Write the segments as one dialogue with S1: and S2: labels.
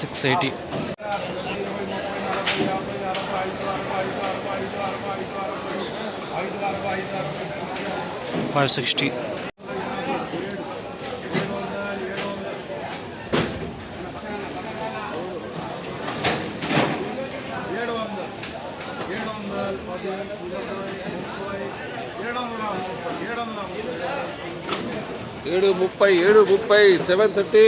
S1: Six eighty. Five sixty.
S2: ఏడు ముప్పై ఏడు ముప్పై
S3: సెవెన్ థర్టీ.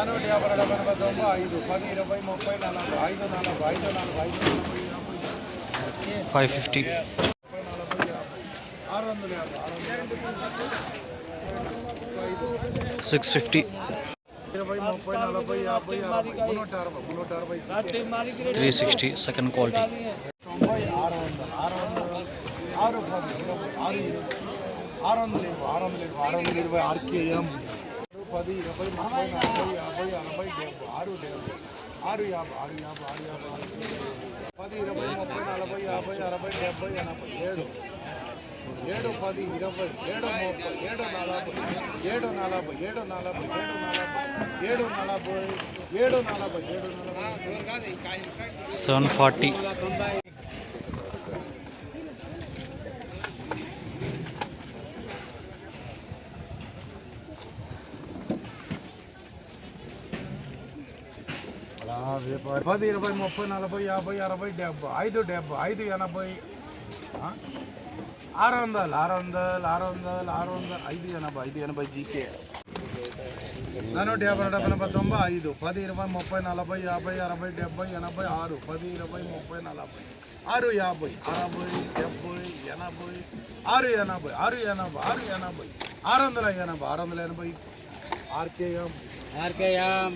S2: నూట యాభై డెబ్బై ఎనభై తొంభై ఐదు పది ఇరవై ముప్పై నలభై ఐదు నలభై ఐదు నలభై ఐదు నలభై యాభై
S1: ఫైవ్ ఫిఫ్టీ
S2: ముప్పై నలభై యాభై ఆరు వందల యాభై ఆరు వందల ఐదు
S1: సిక్స్ ఫిఫ్టీ
S2: ఇరవై ముప్పై నలభై యాభై అరవై మున్నూట అరవై మున్నూట అరవై
S1: త్రీ సిక్స్టీ సెకండ్ క్వాలిటీ
S2: తొంభై ఆరు వందలు ఆరు వందలు ఆరు పది ఇరవై ఆరు ఇరవై ఆరు వందల ఇరవై ఆరు వందల ఇరవై ఆరు ఇరవై ఆర్కేఎం పది ఇరవై ముప్పై నలభై యాభై అరవై డెబ్బై ఆరు డెబ్బై ఆరు యాభై ఆరు యాభై ఆరు యాభై పది ఇరవై ముప్పై నలభై యాభై అరవై డెబ్బై ఎనభై ఏడు ఏడు పది ఇరవై ఏడు ముప్పై ఏడు నలభై ఏడు నలభై ఏడు నలభై ఏడు నలభై ఏడు నలభై ఏడు నలభై ఏడు నలభై
S1: సెవెన్ ఫార్టీ
S2: పది ఇరవై ముప్పై నలభై యాభై అరవై డెబ్బై ఐదు డెబ్బై ఐదు ఎనభై? ఆరు వందలు ఆరు వందలు ఆరు వందలు ఆరు వందలు ఐదు ఎనభై ఐదు ఎనభై జీకే. నూట యాభై డెబ్బై ఎనభై తొంభై ఐదు పది ఇరవై ముప్పై నలభై యాభై అరవై డెబ్బై ఎనభై ఆరు పది ఇరవై ముప్పై నలభై ఆరు యాభై అరవై డెబ్బై ఎనభై ఆరు ఎనభై ఆరు ఎనభై ఆరు ఎనభై ఆరు వందల ఎనభై ఆరు వందల ఎనభై ఆర్కేఎం.
S4: ఆర్కేఎం.